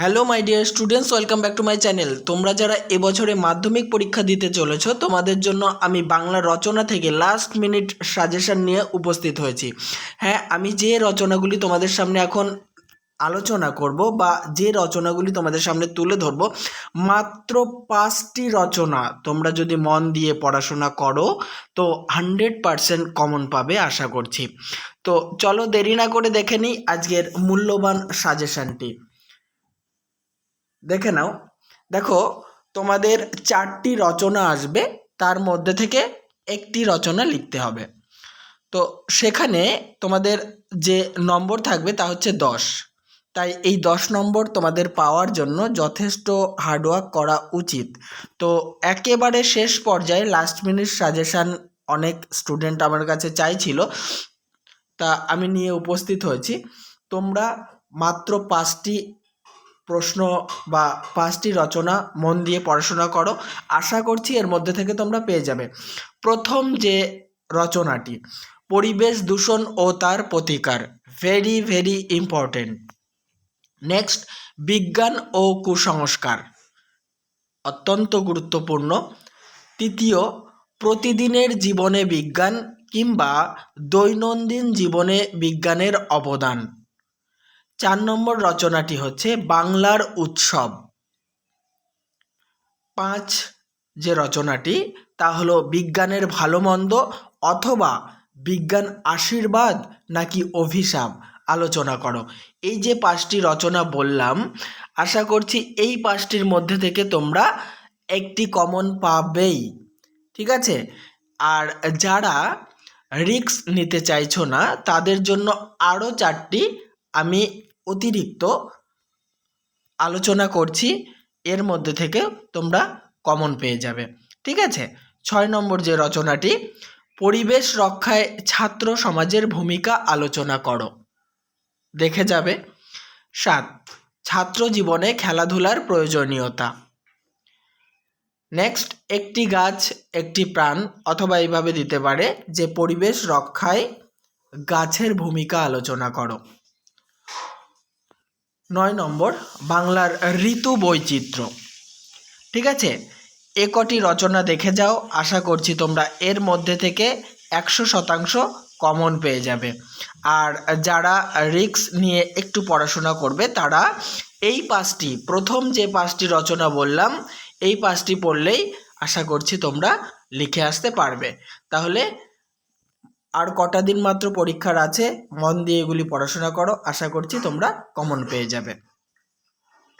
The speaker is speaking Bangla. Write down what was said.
Hello my dear students welcome back to my channel তোমরা যারা এবছরে মাধ্যমিক পরীক্ষা দিতে চলেছো, তোমাদের জন্য আমি বাংলা রচনা থেকে লাস্ট মিনিট সাজেশন নিয়ে উপস্থিত হয়েছি। হ্যাঁ আমি যে রচনাগুলি তোমাদের সামনে এখন আলোচনা করব বা যে রচনাগুলি তোমাদের সামনে তুলে ধরব, মাত্র পাঁচটি রচনা তোমরা যদি মন দিয়ে পড়াশোনা করো, তো হান্ড্রেড পারসেন্ট কমন পাবে আশা করছি। তো চলো দেরি না করে দেখে নিই আজকের মূল্যবান সাজেশনটি দেখে নাও। দেখো, তোমাদের চারটি রচনা আসবে, তার মধ্যে থেকে একটি রচনা লিখতে হবে। তো সেখানে তোমাদের যে নম্বর থাকবে, তা হচ্ছে দশ। তাই এই দশ নম্বর তোমাদের পাওয়ার জন্য যথেষ্ট হার্ডওয়ার্ক করা উচিত। তো একেবারে শেষ পর্যায়ে লাস্ট মিনিট সাজেশান অনেক স্টুডেন্ট আমার কাছে চাইছিল, তা আমি নিয়ে উপস্থিত হয়েছি। তোমরা মাত্র পাঁচটি প্রশ্ন বা পাঁচটি রচনা মন দিয়ে পড়াশোনা করো। আশা করছি এর মধ্যে থেকে তোমরা পেয়ে যাবে। প্রথম যে রচনাটি, পরিবেশ দূষণ ও তার প্রতিকার ভেরি ভেরি ইম্পর্টেন্ট নেক্সট বিজ্ঞান ও কুসংস্কার, অত্যন্ত গুরুত্বপূর্ণ। তৃতীয়, প্রতিদিনের জীবনে বিজ্ঞান কিংবা দৈনন্দিন জীবনে বিজ্ঞানের অবদান। চার নম্বর রচনাটি হচ্ছে বাংলার উৎসব। পাঁচ যে রচনাটি, তা হলো বিজ্ঞানের ভালো মন্দ অথবা বিজ্ঞান আশীর্বাদ নাকি অভিশাপ? আলোচনা করো। এই যে পাঁচটি রচনা বললাম, আশা করছি এই পাঁচটির মধ্যে থেকে তোমরা একটি কমন পাবেই। ঠিক আছে? আর যারা রিস্ক নিতে চাইছো না, তাদের জন্য আরও চারটি আমি অতিরিক্ত আলোচনা করছি, এর মধ্যে থেকে তোমরা কমন পেয়ে যাবে। ঠিক আছে? ছয় নম্বর যে রচনাটি, পরিবেশ রক্ষায় ছাত্র সমাজের ভূমিকা আলোচনা করো। দেখে যাবে। সাত, ছাত্র জীবনে খেলাধুলার প্রয়োজনীয়তা। নেক্সট একটি গাছ, একটি প্রাণ, অথবা এইভাবে দিতে পারে যে পরিবেশ রক্ষায় গাছের ভূমিকা আলোচনা করো। নয় নম্বর, বাংলার ঋতু বৈচিত্র্য। ঠিক আছে? এ কটি রচনা দেখে যাও, আশা করছি তোমরা এর মধ্যে থেকে একশো শতাংশ কমন পেয়ে যাবে। আর যারা রিক্স নিয়ে একটু পড়াশোনা করবে, তারা এই পাঁচটি, প্রথম যে পাঁচটি রচনা বললাম, এই পাঁচটি পড়লেই আশা করছি তোমরা লিখে আসতে পারবে। তাহলে আর কটা দিন মাত্র পরীক্ষার আছে, মন দিয়ে এগুলি পড়াশোনা করো, আশা করছি তোমরা কমন পেয়ে যাবে।